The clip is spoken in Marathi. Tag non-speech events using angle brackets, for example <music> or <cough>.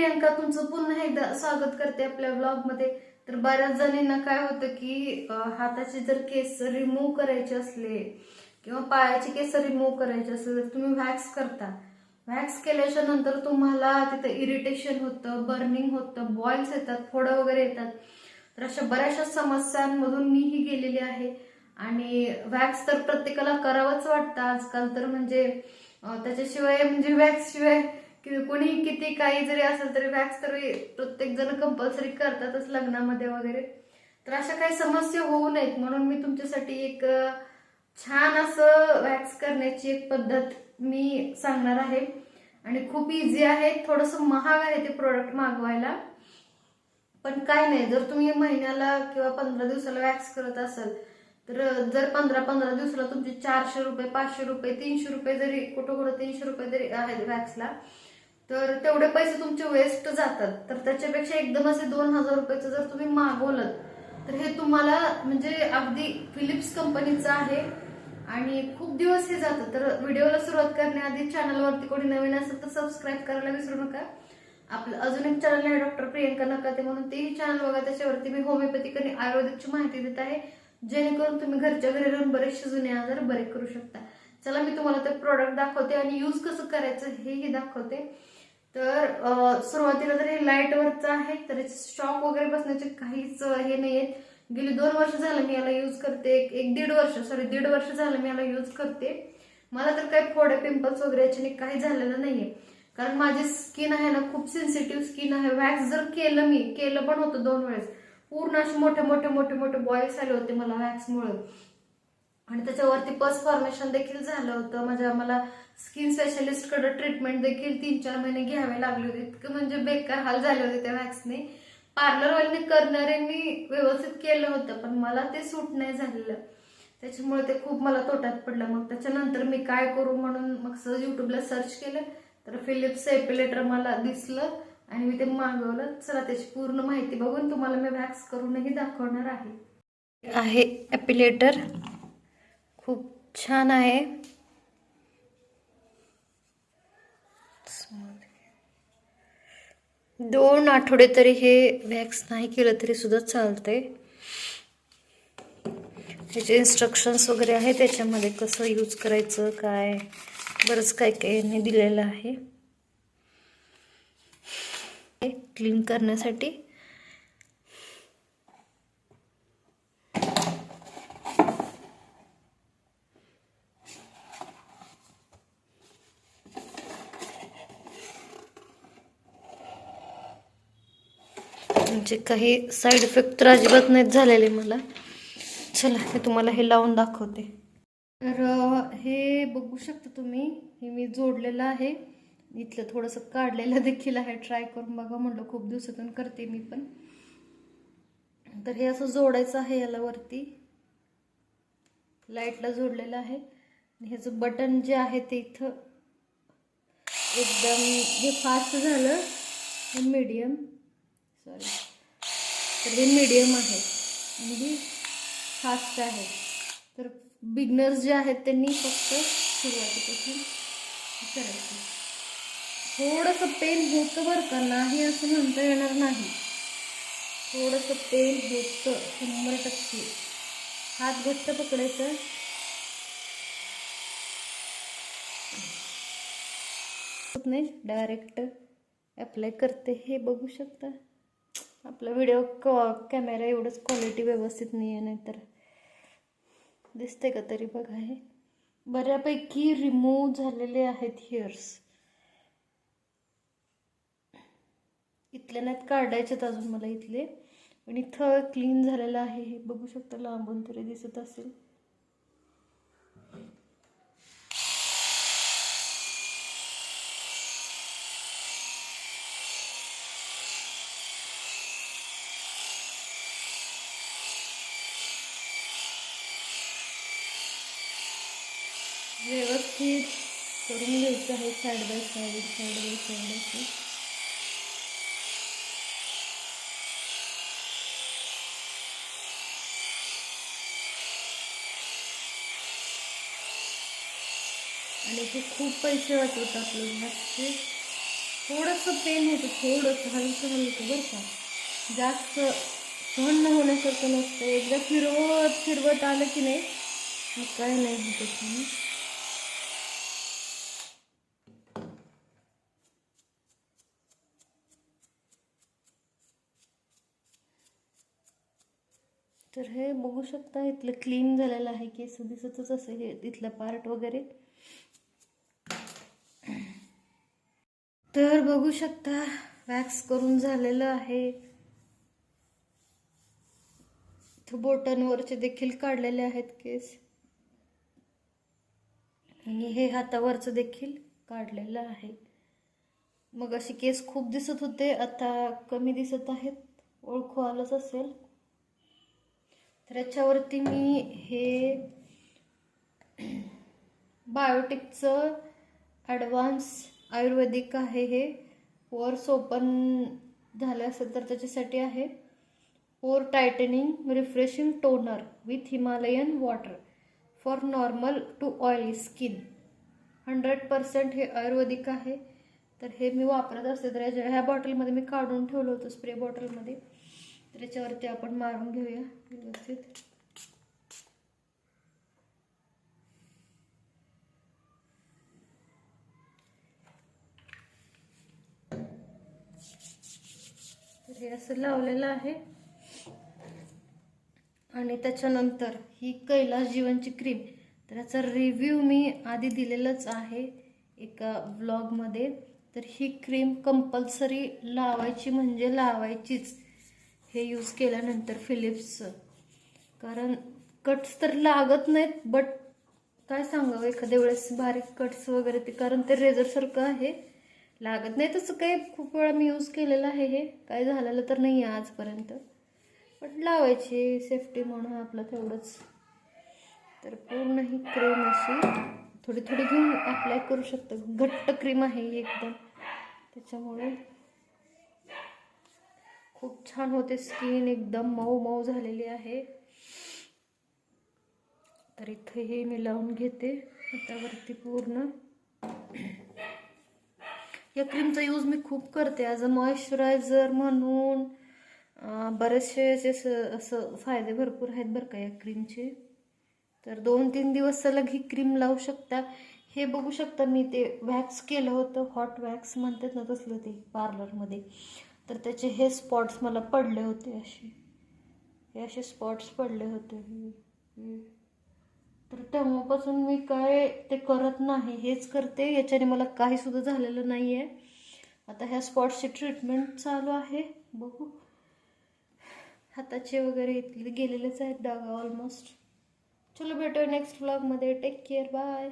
प्रियंका तुमचं पुन्हा एकदा स्वागत करते आपल्या ब्लॉगमध्ये. तर बऱ्याच जणींना काय होतं की हाताचे जर केस रिमूव्ह करायचे असले किंवा पायाचे केस रिमूव्ह करायचे असले तर तुम्ही व्हॅक्स करता. व्हॅक्स केल्याच्यानंतर तुम्हाला तिथं इरिटेशन होतं बर्निंग होतं बॉईल्स येतात फोडं वगैरे येतात. तर अशा बऱ्याचशा समस्यांमधून मीही गेलेली आहे. आणि वॅक्स तर प्रत्येकाला करावंच वाटतं. आजकाल तर म्हणजे त्याच्याशिवाय म्हणजे वॅक्स शिवाय की कोणी किती काही जरी असेल तरी वॅक्स तरी प्रत्येक जण कंपल्सरी करतातच लग्नामध्ये वगैरे. तर अशा काही समस्या होऊ नयेत. म्हणून मी तुमच्यासाठी एक छान असं वॅक्स करण्याची एक पद्धत मी सांगणार आहे. आणि खूप इझी आहे. थोडंसं महाग आहे ते प्रोडक्ट मागवायला. पण काय नाही. जर तुम्ही महिन्याला किंवा पंधरा दिवसाला वॅक्स करत असाल तर जर पंधरा पंधरा दिवसाला तुमचे चारशे रुपये पाचशे रुपये तीनशे रुपये जरी कुठं कुठं तीनशे रुपये जरी आहेत वॅक्सला तर तेवढे पैसे तुमचे वेस्ट जातात. तर त्याच्यापेक्षा एकदम असे दोन हजार रुपयाचं जर तुम्ही मागवलं तर हे तुम्हाला म्हणजे अगदी फिलिप्स कंपनीचं आहे. आणि खूप दिवस हे जातं. तर व्हिडिओला सुरुवात करण्याआधी चॅनलवरती कोणी नवीन असेल तर सबस्क्राईब करायला विसरू नका. आपलं अजून एक चॅनल आहे डॉक्टर प्रियंका नकाते म्हणून तेही चॅनल बघा. त्याच्यावरती मी होमिओपॅथिक आणि आयुर्वेदिकची माहिती देत आहे. जेणेकरून तुम्ही घरच्या घरी राहून बरेचसे जुने आजार बरे करू शकता. चला मी तुम्हाला ते प्रोडक्ट दाखवते आणि यूज कसं करायचं हेही दाखवते. तर सुरुवातीला तर हे लाईटवरचं आहे तर शॉक वगैरे बसण्याचे काहीच हे नाही आहेत गेली दोन वर्ष झालं मी याला यूज करते. एक एक दीड वर्ष सॉरी दीड वर्ष झालं मी याला यूज करते. मला तर काही फोडे पिंपल्स वगैरे याच्याने काही झालेलं नाहीये. कारण माझी स्किन आहे ना खूप सेन्सिटिव्ह स्किन आहे. वॅक्स जर केलं मी केलं पण होतं दोन वेळेस. पूर्ण असे मोठे मोठे मोठे मोठे बॉईल्स आले होते मला वॅक्समुळे आणि त्याच्यावरती पस फॉर्मेशन देखील झालं होतं. माझ्या मला स्किन स्पेशलिस्टकडे ट्रीटमेंट देखील तीन चार महिने घ्यावे लागले होते. इतकं म्हणजे बेकार हाल झाले होते त्या वॅक्सने पार्लरवाल्यांनी करणाऱ्यांनी व्यवस्थित केलं होतं पण मला ते सूट नाही झालेलं. त्याच्यामुळे ते खूप मला तोट्यात पडलं. मग त्याच्यानंतर मी काय करू म्हणून मग सहज युट्यूबला सर्च केलं. तर फिलिप्स एपिलेटर मला दिसलं आणि मी ते मागवलं. चला त्याची पूर्ण माहिती बघून तुम्हाला मी वॅक्स करूनही दाखवणार आहे. आहे एपिलेटर खूप छान आहे. दोन आठवडे तरी हे वॅक्स नाही केलं तरी सुद्धा चालते त्याचे इन्स्ट्रक्शन्स वगैरे आहे त्याच्यामध्ये कसं यूज करायचं काय? बरंच काय काय यांनी दिलेलं आहे. क्लीन करण्यासाठी म्हणजे काही साईड इफेक्ट तर अजिबात नाहीत झालेले मला. चला मी तुम्हाला हे लावून दाखवते. तर हे बघू शकता तुम्ही हे मी जोडलेलं आहे. इथलं थोडंसं काढलेलं <laughs> देखील आहे. ट्राय करून बघा म्हणलं खूप दिवसातून करते मी पण. तर हे असं जोडायचं आहे याला वरती. लाईटला जोडलेलं आहे. ह्याचं बटन जे आहे ते इथं एकदम हे फास्ट झालं. मीडियम सॉरी तर हे मीडियम आहे. आणि ही फास्ट आहे. तर बिगनर्स जे आहेत त्यांनी फक्त सुरुवातीपासून करायचं. थोडंसं पेन होतं बरं का? नाही असं म्हणता येणार नाही. थोडंसं पेन होतं शंभर टक्के. हात घट्ट पकडायचं. नाही. डायरेक्ट अप्लाय करते. हे बघू शकता. आपला व्हिडिओ कॅमेरा एवढंच क्वालिटी व्यवस्थित नाही आहे नाहीतर दिसते का तरी बघा हे. बऱ्यापैकी रिमूव्ह झालेले आहेत हेअर्स इथले नाहीत काढायचेत अजून मला इथले. पण इथं क्लीन झालेलं आहे हे. बघू शकता लांबून तरी दिसत असेल. व्यवस्थित करून घ्यायचं आहे side by side side by side असं. आणि ते खूप पैसे वाटवत आपलं घासचे थोडंसं पेन होतं थोडंसं हलकं हलकं बरं का. जास्त सहन न होण्यासारखं नसतं. एकदा फिरवत फिरवत आलं की नाही काय नाही होतं तर हे बघू शकता इथलं क्लीन झालेलं आहे केस दिसतच असेल हे इथलं पार्ट वगैरे. तर बघू शकता वॅक्स करून झालेलं आहे. इथं बोटांवरचे देखील काढलेले आहेत केस. आणि हे हातावरचं देखील काढलेलं आहे. मग अशी केस खूप दिसत होते आता कमी दिसत आहेत. ओळखू आलंच असेल. तर याच्यावरती मी हे बायोटिकचं ॲडव्हान्स आयुर्वेदिक आहे हे. पोर्स ओपन झालं असेल तर त्याच्यासाठी आहे. Pore tightening refreshing toner with Himalayan water for normal to oily skin hundred percent हे आयुर्वेदिक आहे. तर हे मी वापरत असते तर याच्या ह्या बॉटलमध्ये मी काढून ठेवलं होतं स्प्रे बॉटलमध्ये तर याच्यावरती आपण मारून घेऊया व्यवस्थित. तर हे असं लावलेलं आहे. आणि त्याच्यानंतर ही कैलास जीवनची क्रीम तर याचा रिव्ह्यू मी आधी दिलेलाच आहे एका ब्लॉगमध्ये तर ही क्रीम कंपल्सरी लावायची म्हणजे लावायचीच. हे यूज केल्यानंतर फिलिप्सचं कारण कट्स तर लागत नाहीत बट काय सांगावं? एखाद्या वेळेस बारीक कट्स वगैरे ते कारण ते रेझरसारखं आहे. लागत नाही तसं काही. खूप वेळा मी यूज केलेलं आहे हे. काय झालेलं तर नाही आहे आजपर्यंत. पण लावायची सेफ्टी म्हणून आपलं तेवढंच. तर पूर्ण ही क्रीम अशी थोडी थोडी घेऊन अप्लाय करू शकतो. घट्ट क्रीम आहे एकदम. त्याच्यामुळे खूप छान होते. स्किन एकदम मऊ मऊ झालेली आहे. तर इथे हे मी लावून घेते. हातावरती पूर्ण. या क्रीमचा यूज मी खूप करते. ॲज अ मॉइश्चरायझर म्हणून बरेचसे असे असं फायदे भरपूर आहेत बरं का या क्रीमचे तर दोन तीन दिवस सलग ही क्रीम लावू शकता. हे बघू शकता मी ते वॅक्स केलं होतं. हॉट वॅक्स म्हणतात ना तसलं ते पार्लरमध्ये तर त्याचे हे स्पॉट्स मला पडले होते असे. हे असे स्पॉट्स पडले होते. तर तेव्हापासून मी काय ते करत नाही हेच करते. याच्याने मला काही सुद्धा झालेलं नाही आहे आता ह्या स्पॉट्सची ट्रीटमेंट चालू आहे. बघू. हाताचे वगैरे इथले गेलेलेच आहेत डागा ऑलमोस्ट चलो भेटूया नेक्स्ट व्लॉगमध्ये टेक केअर बाय